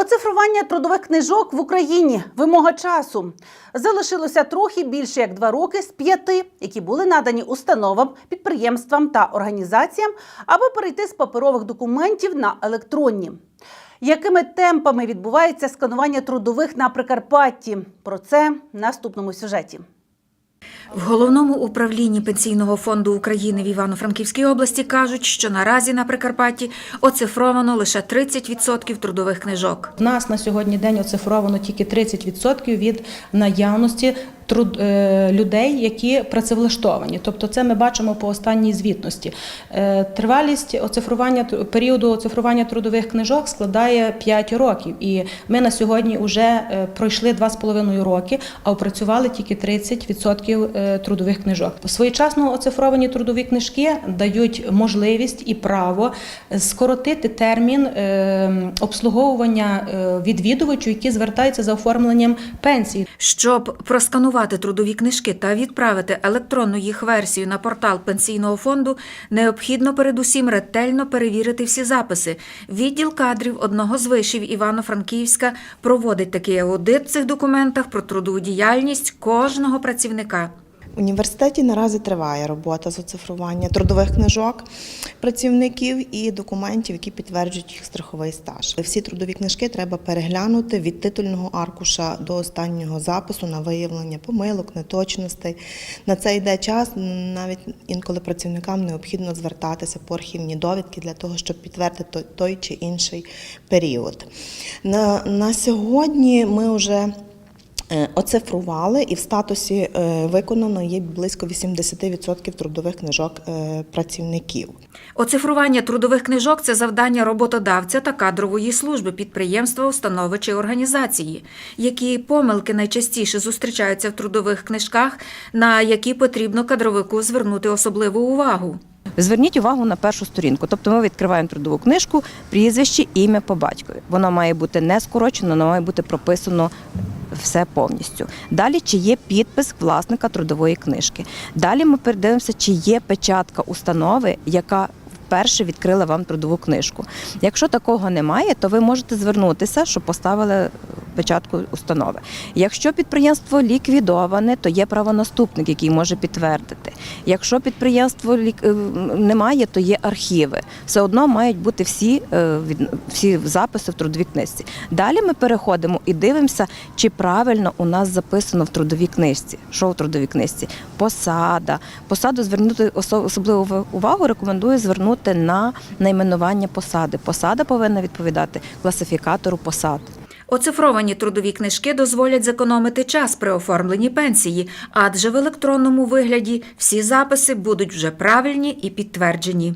Оцифрування трудових книжок в Україні вимога часу. Залишилося трохи більше як два роки з п'яти, які були надані установам, підприємствам та організаціям, аби перейти з паперових документів на електронні. Якими темпами відбувається сканування трудових на Прикарпатті? Про це в наступному сюжеті. В головному управлінні Пенсійного фонду України в Івано-Франківській області кажуть, що наразі на Прикарпатті оцифровано лише 30% трудових книжок. У нас на сьогодні день оцифровано тільки 30% від наявності труд, е, людей, які працевлаштовані. Тобто, це ми бачимо по останній звітності. Е, тривалість оцифрування періоду оцифрування трудових книжок складає 5 років, і ми на сьогодні вже е, пройшли 2,5 роки, а опрацювали тільки 30% е, трудових книжок. Своєчасно оцифровані трудові книжки дають можливість і право скоротити термін обслуговування відвідувачів, які звертаються за оформленням пенсії. Щоб просканувати трудові книжки та відправити електронну їх версію на портал пенсійного фонду, необхідно передусім ретельно перевірити всі записи. Відділ кадрів одного з вишів Івано-Франківська проводить такий аудит в цих документах про трудову діяльність кожного працівника. В університеті наразі триває робота з оцифрування трудових книжок працівників і документів, які підтверджують їх страховий стаж. Всі трудові книжки треба переглянути від титульного аркуша до останнього запису на виявлення помилок, неточностей. На це йде час. Навіть інколи працівникам необхідно звертатися по архівні довідки для того, щоб підтвердити той- чи інший період. На, на сьогодні ми вже Оцифрували і в статусі е, виконано є близько 80% трудових книжок е, працівників. Оцифрування трудових книжок це завдання роботодавця та кадрової служби підприємства, установи чи організації. Які помилки найчастіше зустрічаються в трудових книжках, на які потрібно кадровику звернути особливу увагу. Зверніть увагу на першу сторінку. Тобто ми відкриваємо трудову книжку, прізвище, ім'я по батькові. Воно має бути не скорочено, воно має бути прописано все повністю. Далі, чи є підпис власника трудової книжки. Далі ми передивимося, чи є печатка установи, яка вперше відкрила вам трудову книжку. Якщо такого немає, то ви можете звернутися, щоб поставили печатку установи. Якщо підприємство ліквідоване, то є правонаступник, який може підтвердити. Якщо підприємство лік- е, немає, то є архіви. Все одно мають бути всі, е, всі записи в трудовій книжці. Далі ми переходимо і дивимося, чи правильно у нас записано в трудовій книжці. Що в трудовій книжці? Посада. Посаду звернути осо- особливу увагу рекомендую звернути на найменування посади. Посада повинна відповідати класифікатору посад. Оцифровані трудові книжки дозволять зекономити час при оформленні пенсії, адже в електронному вигляді всі записи будуть вже правильні і підтверджені.